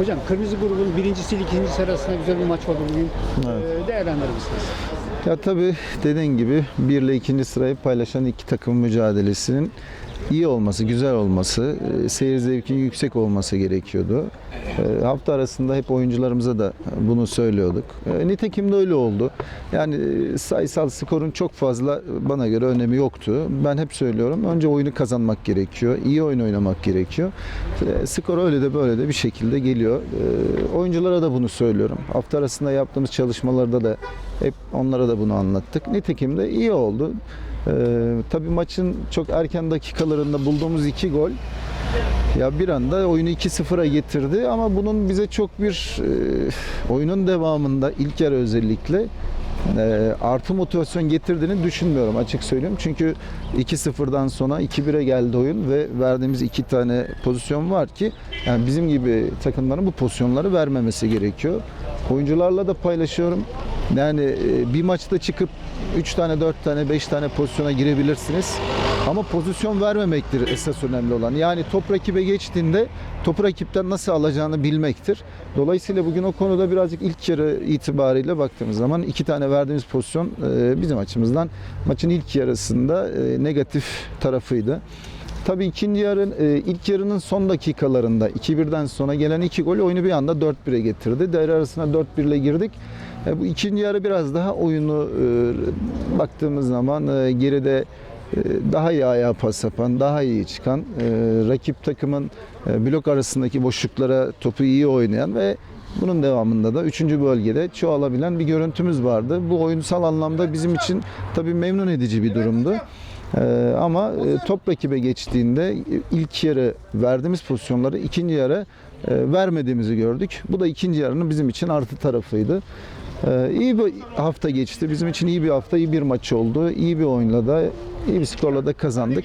Hocam Kırmızı grubun birincisiyle ikincisi arasında güzel bir maç oldu bugün. Evet. Ee, değerlendirir misiniz? Ya tabii dediğin gibi bir ile ikinci sırayı paylaşan iki takım mücadelesinin iyi olması, güzel olması, e, seyir zevkinin yüksek olması gerekiyordu. E, Hafta arasında hep oyuncularımıza da bunu söylüyorduk. E, Nitekim de öyle oldu. Yani sayısal skorun çok fazla bana göre önemi yoktu. Ben hep söylüyorum. Önce oyunu kazanmak gerekiyor. iyi oyun oynamak gerekiyor. Skor öyle de böyle de bir şekilde geliyor. Oyunculara da bunu söylüyorum. Hafta arasında yaptığımız çalışmalarda da hep onlara da bunu anlattık. Nitekim de iyi oldu. Ee, tabii maçın çok erken dakikalarında bulduğumuz iki gol ya bir anda oyunu 2-0'a getirdi ama bunun bize çok bir e, oyunun devamında ilk yarı özellikle e, artı motivasyon getirdiğini düşünmüyorum açık söyleyeyim. Çünkü 2-0'dan sonra 2-1'e geldi oyun ve verdiğimiz iki tane pozisyon var ki yani bizim gibi takımların bu pozisyonları vermemesi gerekiyor. Oyuncularla da paylaşıyorum. Yani e, bir maçta çıkıp 3 tane, 4 tane, 5 tane pozisyona girebilirsiniz. Ama pozisyon vermemektir esas önemli olan. Yani top rakibe geçtiğinde topu rakipten nasıl alacağını bilmektir. Dolayısıyla bugün o konuda birazcık ilk yarı itibariyle baktığımız zaman iki tane verdiğimiz pozisyon e, bizim açımızdan maçın ilk yarısında e, negatif tarafıydı. Tabii ikinci yarın ilk yarının son dakikalarında 2-1'den sonra gelen iki gol oyunu bir anda 4-1'e getirdi. Devre arasına 4-1 ile girdik. E, bu ikinci yarı biraz daha oyunu e, baktığımız zaman e, geride daha iyi ayağa pas yapan, daha iyi çıkan, rakip takımın blok arasındaki boşluklara topu iyi oynayan ve bunun devamında da 3. bölgede çoğalabilen bir görüntümüz vardı. Bu oyunsal anlamda bizim için tabii memnun edici bir durumdu. Ama top rakibe geçtiğinde ilk yarı verdiğimiz pozisyonları ikinci yarı vermediğimizi gördük. Bu da ikinci yarının bizim için artı tarafıydı. Ee, iyi bir hafta geçti. Bizim için iyi bir hafta, iyi bir maç oldu. İyi bir oyunla da, iyi bir skorla da kazandık.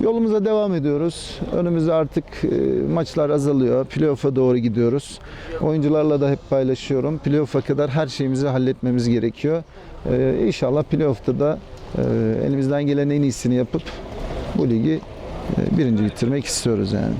Yolumuza devam ediyoruz. Önümüzde artık e, maçlar azalıyor. Playoff'a doğru gidiyoruz. Oyuncularla da hep paylaşıyorum. Playoff'a kadar her şeyimizi halletmemiz gerekiyor. Ee, inşallah playoff'ta da e, elimizden gelen en iyisini yapıp bu ligi e, birinci bitirmek istiyoruz yani.